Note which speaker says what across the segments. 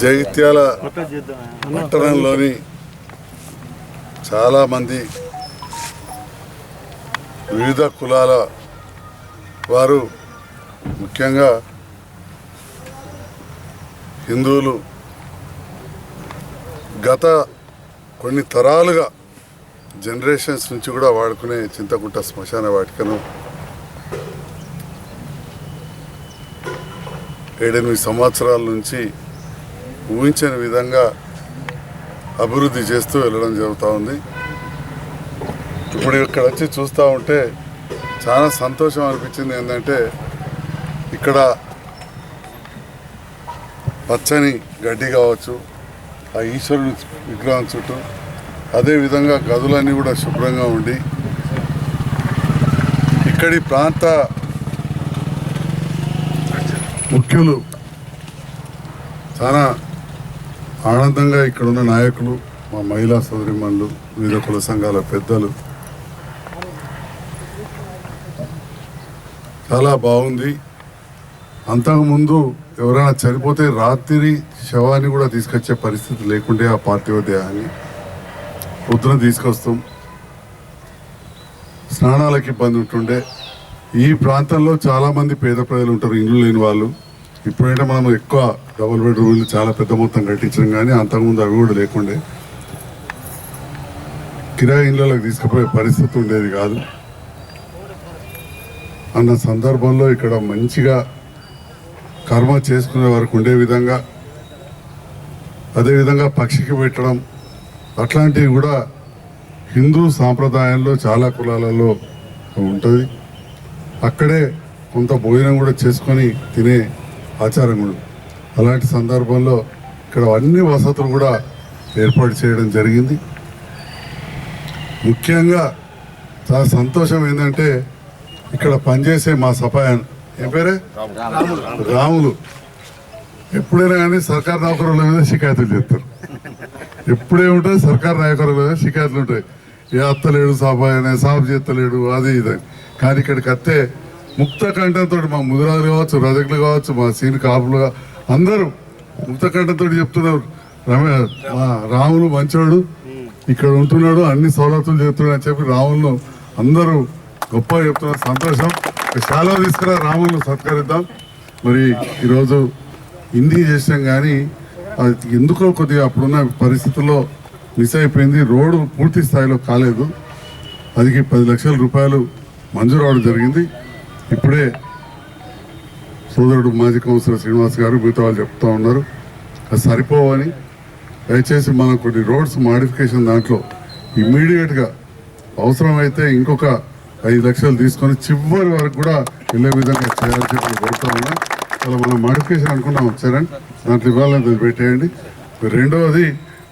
Speaker 1: జగిత్యాల పట్టణంలోని చాలామంది వివిధ కులాల వారు ముఖ్యంగా హిందువులు గత కొన్ని తరాలుగా జనరేషన్స్ నుంచి కూడా వాడుకునే చింతకుంట శ్మశాన వాటికను ఏడెనిమిది సంవత్సరాల నుంచి ఊహించని విధంగా అభివృద్ధి చేస్తూ వెళ్ళడం జరుగుతూ ఉంది. ఇప్పుడు ఇక్కడ వచ్చి చూస్తూ ఉంటే చాలా సంతోషం అనిపించింది ఏంటంటే ఇక్కడ పచ్చని గడ్డి కావచ్చు ఆ ఈశ్వరుని విగ్రహం చుట్టూ అదేవిధంగా గదులన్నీ కూడా శుభ్రంగా ఉండి ఇక్కడి ప్రాంత ముఖ్యులు చాలా ఆనందంగా ఇక్కడున్న నాయకులు మా మహిళా సోదరిమణులు వివిధ కుల సంఘాల పెద్దలు. చాలా బాగుంది. అంతకుముందు ఎవరైనా చనిపోతే రాత్రి శవాన్ని కూడా తీసుకొచ్చే పరిస్థితి లేకుండే ఆ పార్థివ దేహాన్ని పొద్దున తీసుకొస్తాం. స్నానాలకు ఇబ్బంది ఉంటుండే. ఈ ప్రాంతంలో చాలామంది పేద ప్రజలు ఉంటారు ఇల్లు లేని వాళ్ళు. ఇప్పుడైతే మనం ఎక్కువ డబుల్ బెడ్రూమ్లు చాలా పెద్ద మొత్తం కట్టించడం కానీ అంతకుముందు అవి కూడా లేకుండే. కిరాయి ఇండ్లలోకి తీసుకుపోయే పరిస్థితి ఉండేది కాదు. అన్న సందర్భంలో ఇక్కడ మంచిగా కర్మ చేసుకునే వరకు ఉండే విధంగా అదేవిధంగా పక్షికి పెట్టడం అట్లాంటివి కూడా హిందూ సాంప్రదాయంలో చాలా కులాలలో ఉంటుంది. అక్కడే కొంత భోజనం కూడా చేసుకొని తినే ఆచారం కూడా. అలాంటి సందర్భంలో ఇక్కడ అన్ని వసతులు కూడా ఏర్పాటు చేయడం జరిగింది. ముఖ్యంగా చాలా సంతోషం ఏంటంటే ఇక్కడ పనిచేసే మా సపాయన్ ఏం పేరే? రాములు. ఎప్పుడైనా కానీ సర్కార్ నౌకరుల మీద షికాయతులు చేస్తారు. ఎప్పుడే ఉంటుంది సర్కార్ నాయకులు షికార్లు ఉంటాయి. ఏ అత్తలేడు సాబాయనే సాబ్ చేస్తలేడు అది ఇది. కానీ ఇక్కడికి వస్తే ముక్త కంఠంతో మా ముదిరాజులు కావచ్చు రజకులు కావచ్చు మా సీని కాపులు అందరూ ముక్త కంఠంతో చెప్తున్నారు. రమే రాములు మంచోడు ఇక్కడ ఉంటున్నాడు అన్ని సౌలతులు చేస్తున్నాడు అని చెప్పి రాములను అందరూ గొప్ప చెప్తున్నారు. సంతోషం. చాలా తీసుకురా రాములను సత్కరిద్దాం. మరి ఈరోజు హిందీ చేసాం కానీ అది ఎందుకో కొద్దిగా అప్పుడున్న పరిస్థితుల్లో మిస్ అయిపోయింది. రోడ్డు పూర్తి స్థాయిలో కాలేదు. అదికి పది లక్షల రూపాయలు మంజూరు అవడం జరిగింది. ఇప్పుడే సోదరుడు మాజీ కౌన్సిలర్ శ్రీనివాస్ గారు మిగతా వాళ్ళు చెప్తా ఉన్నారు. అది సరిపోవని దయచేసి మనం కొన్ని రోడ్స్ మాడిఫికేషన్ దాంట్లో ఇమ్మీడియట్గా అవసరమైతే ఇంకొక ఐదు లక్షలు తీసుకొని చివరి వరకు కూడా వెళ్ళే విధంగా చేయాలని చెప్పి కోరుతా ఉన్నా. అలా మనం మాడిఫికేషన్ అనుకున్నాం చరణ్ దాంట్లో ఇవ్వాలని పెట్టేయండి. రెండవది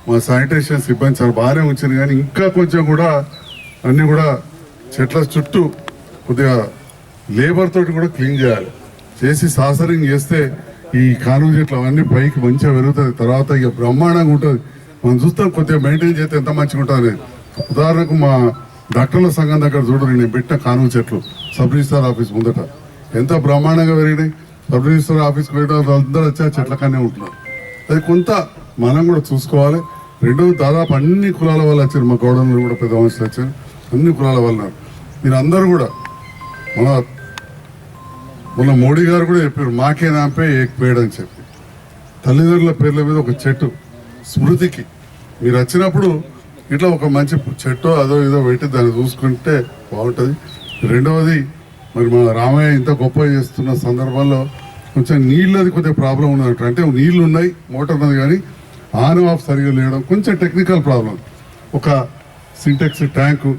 Speaker 1: మా శానిటేషన్ సిబ్బంది చాలా బాగానే ఉంచింది కానీ ఇంకా కొంచెం కూడా అన్నీ కూడా చెట్ల చుట్టూ కొద్దిగా లేబర్ తోటి కూడా క్లీన్ చేయాలి. చేసి సాసరింగ్ చేస్తే ఈ కానుగ చెట్లు అవన్నీ పైకి మంచిగా పెరుగుతుంది తర్వాత ఇక బ్రహ్మాండంగా ఉంటుంది. మనం చూస్తాం కొద్దిగా మెయింటైన్ చేస్తే ఎంత మంచిగా ఉంటుంది ఉదాహరణకు మా డాక్టర్ల సంఘం దగ్గర చూడండి నేను పెట్టిన కానుగ చెట్లు. సబ్ రిజిస్టార్ ఆఫీస్ ముందట. ఎంత బ్రహ్మాండంగా పెరిగినాయి. సబ్ రిజిస్టర్ ఆఫీస్కి వెళ్ళిన అందరూ వచ్చి ఆ చెట్లకనే ఉంటున్నారు. అది కొంత మనం కూడా చూసుకోవాలి. రెండు దాదాపు అన్ని కులాల వాళ్ళు వచ్చారు. మా గౌడలు కూడా పెద్ద మనుషులు వచ్చారు. అన్ని కులాల వాళ్ళు మీరు అందరూ కూడా మన మొన్న మోడీ గారు కూడా చెప్పారు మాకే నాపే ఏక్ పేడ్ అని చెప్పి. తల్లిదండ్రుల పేర్ల మీద ఒక చెట్టు స్మృతికి. మీరు వచ్చినప్పుడు ఇట్లా ఒక మంచి చెట్టు అదో ఏదో పెట్టి దాన్ని చూసుకుంటే బాగుంటుంది. రెండవది మరి మన రామయ్య ఇంత గొప్ప చేస్తున్న సందర్భంలో కొంచెం నీళ్ళది కొద్దిగా ప్రాబ్లం ఉన్నట్టు అంటే నీళ్ళు ఉన్నాయి మోటార్ ఉన్నది కానీ ఆన్ ఆఫ్ సరిగా లేయడం కొంచెం టెక్నికల్ ప్రాబ్లం. ఒక సింటెక్స్ ట్యాంకు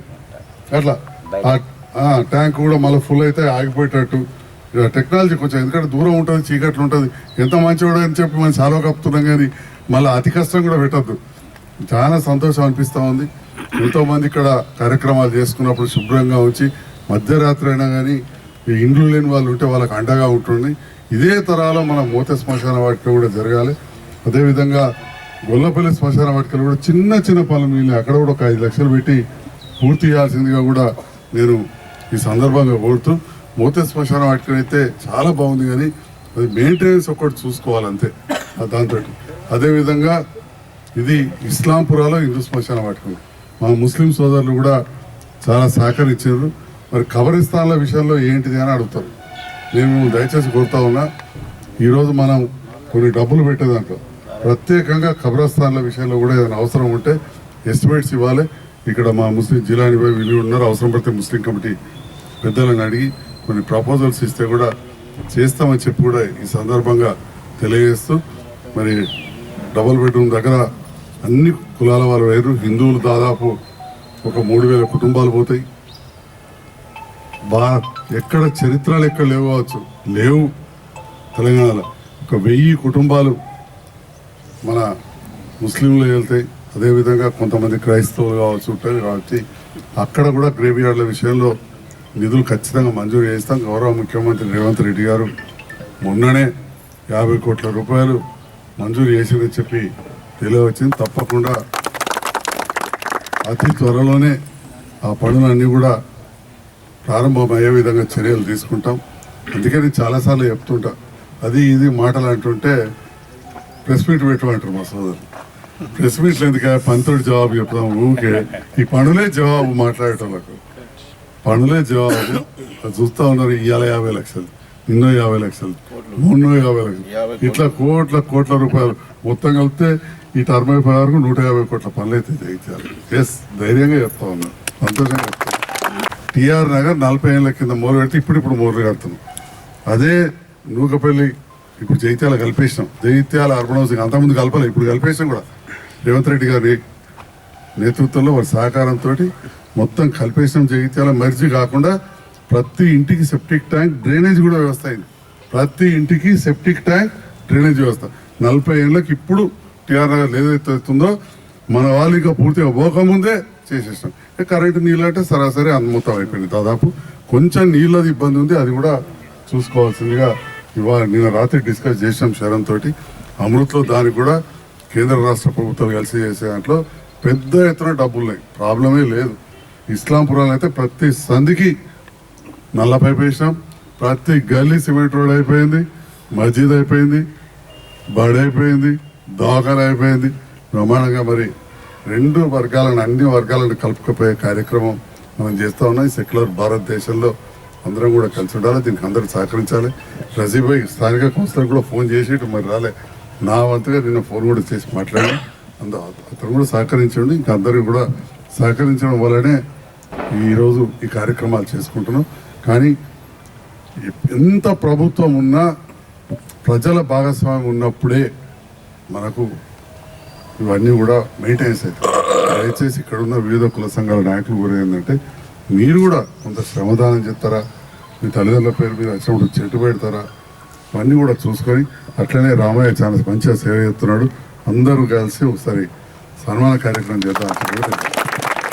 Speaker 1: అట్లా. ట్యాంక్ కూడా మళ్ళీ ఫుల్ అయితే ఆగిపోయేటట్టు. టెక్నాలజీ కొంచెం ఎందుకంటే దూరం ఉంటుంది చీకట్లు ఉంటుంది. ఎంత మంచివాడు అని చెప్పి మనం చాలా కప్పుతున్నాం కానీ మళ్ళీ అతి కష్టం కూడా పెట్టద్దు. చాలా సంతోషం అనిపిస్తూ ఉంది. ఎంతో మంది ఇక్కడ కార్యక్రమాలు చేసుకున్నప్పుడు శుభ్రంగా ఉంచి మధ్యరాత్రి అయినా కానీ ఇండ్లు లేని వాళ్ళు ఉంటే వాళ్ళకి అండగా ఉంటుంది ఇదే తరాలో మన మూత శ్మశాన వాటికలు కూడా జరగాలి. అదేవిధంగా గొల్లపల్లి శ్మశాన వాటికలు కూడా చిన్న చిన్న పనులు మిగిలిన అక్కడ కూడా ఒక ఐదు లక్షలు పెట్టి పూర్తి చేయాల్సిందిగా కూడా నేను ఈ సందర్భంగా కోరుతూ మూత శ్మశాన వాటికైతే చాలా బాగుంది కానీ అది మెయింటెనెన్స్ ఒకటి చూసుకోవాలంతే. దాంతో అదేవిధంగా ఇది ఇస్లాంపురాలో హిందూ శ్మశాన వాటికం మా ముస్లిం సోదరులు కూడా చాలా సహకరించారు. మరి కబరిస్తాన్ల విషయంలో ఏంటిది అని అడుగుతారు. నేను దయచేసి కోరుతా ఉన్నా ఈరోజు మనం కొన్ని డబ్బులు పెట్టే దాంట్లో ప్రత్యేకంగా కబ్రస్థాన్ల విషయంలో కూడా ఏదైనా అవసరం ఉంటే ఎస్టిమేట్స్ ఇవ్వాలి. ఇక్కడ మా ముస్లిం జిల్లాని పోయి వీళ్ళు ఉన్నారు. అవసరం పడితే ముస్లిం కమిటీ పెద్దలను అడిగి కొన్ని ప్రపోజల్స్ ఇస్తే కూడా చేస్తామని చెప్పి కూడా ఈ సందర్భంగా తెలియజేస్తూ మరి డబుల్ బెడ్రూమ్ దగ్గర అన్ని కులాల వాళ్ళు వేరు హిందువులు దాదాపు ఒక మూడు వేల కుటుంబాలు పోతాయి. బా ఎక్కడ చరిత్రలు ఎక్కడ లేవు కావచ్చు. లేవు. తెలంగాణలో ఒక వెయ్యి కుటుంబాలు మన ముస్లింలు వెళ్తాయి అదేవిధంగా కొంతమంది క్రైస్తవులు కావచ్చు ఉంటారు కాబట్టి అక్కడ కూడా గ్రేవ్యార్డ్ల విషయంలో నిధులు ఖచ్చితంగా మంజూరు చేస్తాం. గౌరవ ముఖ్యమంత్రి రేవంత్ రెడ్డి గారు మొన్ననే యాభై కోట్ల రూపాయలు మంజూరు చేసిందని చెప్పి తెలియవచ్చింది. తప్పకుండా అతి త్వరలోనే ఆ పనులన్నీ కూడా ప్రారంభమయ్యే విధంగా చర్యలు తీసుకుంటాం. అందుకే నేను చాలాసార్లు చెప్తుంటా అది ఇది మాటలు అంటుంటే ప్రెస్ మీట్ పెట్టమంటారు మా సోదరు. ప్రెస్ మీట్లు ఎందుకు పంతుడు జవాబు చెప్తాం ఊకే ఈ పనులే జవాబు మాట్లాడేటోళ్ళకు పనులే జవాబు. చూస్తూ చూస్తా ఉన్నారు ఇవాళ యాభై లక్షలు నిన్నో యాభై లక్షలు మొన్నో యాభై లక్షలు. ఇట్లా కోట్ల కోట్ల రూపాయలు. మొత్తం కలిపితే ఈ టర్మ్ అయిపోయే వరకు నూట యాభై కోట్ల పనులు అయితే జయించారు ఎస్ ధైర్యంగా చెప్తా ఉన్నాను సంతోషంగా చెప్తా టిఆర్ నగర్ నలభై ఏళ్ళ కింద మొదలు పెడితే ఇప్పుడు ఇప్పుడు మొదలు కడుతున్నాం. అదే నూకపల్లి ఇప్పుడు జైత్యాల కలిపేసినాం. జైత్యాల అర్బన్ హౌసింగ్ అంతకుముందు కలపాలి ఇప్పుడు కలిపేసినాం కూడా. రేవంత్ రెడ్డి గారి నేతృత్వంలో వారి సహకారంతో మొత్తం కలిపేసినాం జగిత్యాల మర్జీ కాకుండా ప్రతి ఇంటికి సెప్టిక్ ట్యాంక్ డ్రైనేజ్ కూడా వ్యవస్థ అయింది. ప్రతి ఇంటికి సెప్టిక్ ట్యాంక్ డ్రైనేజ్ వ్యవస్థ. నలభై ఏళ్ళకి ఇప్పుడు టిఆర్ నగర్ ఏదైతే అవుతుందో మన వాళ్ళు ఇంకా పూర్తిగా పోకముందే చేసేసాం కరెంట్ కరెంటు నీళ్ళు అంటే సరాసరి అన్మతం అయిపోయింది. దాదాపు కొంచెం నీళ్ళది ఇబ్బంది ఉంది అది కూడా చూసుకోవాల్సిందిగా ఇవాళ నిన్న రాత్రి డిస్కస్ చేసినాం శరణ్ తోటి. అమృత్లో దానికి కూడా కేంద్ర రాష్ట్ర ప్రభుత్వాలు కలిసి చేసే దాంట్లో పెద్ద ఎత్తున డబ్బులు ఉన్నాయి ప్రాబ్లమే లేదు. ఇస్లాంపురాలు అయితే ప్రతి సంధికి నల్ల పైప్ వేసినాం. ప్రతి గల్లీ సిమెంట్ రోడ్ అయిపోయింది మస్జిద్ అయిపోయింది బడి అయిపోయింది దవాఖాన అయిపోయింది. బ్రహ్మాండంగా మరి రెండు వర్గాలను అన్ని వర్గాలను కలుపుకుపోయే కార్యక్రమం మనం చేస్తూ ఉన్నాం. ఈ సెక్యులర్ భారతదేశంలో అందరం కూడా కలిసి ఉండాలి. దీనికి అందరూ సహకరించాలి. రజీభాయ్ స్థానిక కౌన్సిలర్ కూడా ఫోన్ చేసి మరి రాలే. నా వంతుగా నిన్న ఫోన్ కూడా చేసి మాట్లాడి అంద అతను కూడా సహకరించండి. ఇంకా అందరూ కూడా సహకరించడం వల్లనే ఈరోజు ఈ కార్యక్రమాలు చేసుకుంటున్నాం. కానీ ఎంత ప్రభుత్వం ఉన్నా ప్రజల భాగస్వామ్యం ఉన్నప్పుడే మనకు ఇవన్నీ కూడా మెయింటెనెన్స్ అవుతాయి దయచేసి ఇక్కడ ఉన్న వివిధ కుల సంఘాల నాయకులు కూడా ఏంటంటే మీరు కూడా కొంత శ్రమదానం చేస్తారా? మీ తల్లిదండ్రుల పేరు మీద వచ్చినప్పుడు చెట్టు పెడతారా? ఇవన్నీ కూడా చూసుకొని అట్లనే రామయ్య చాలా మంచిగా సేవ చేస్తున్నాడు. అందరూ కలిసి ఒకసారి సన్మాన కార్యక్రమం చేద్దాం. అని చెప్పి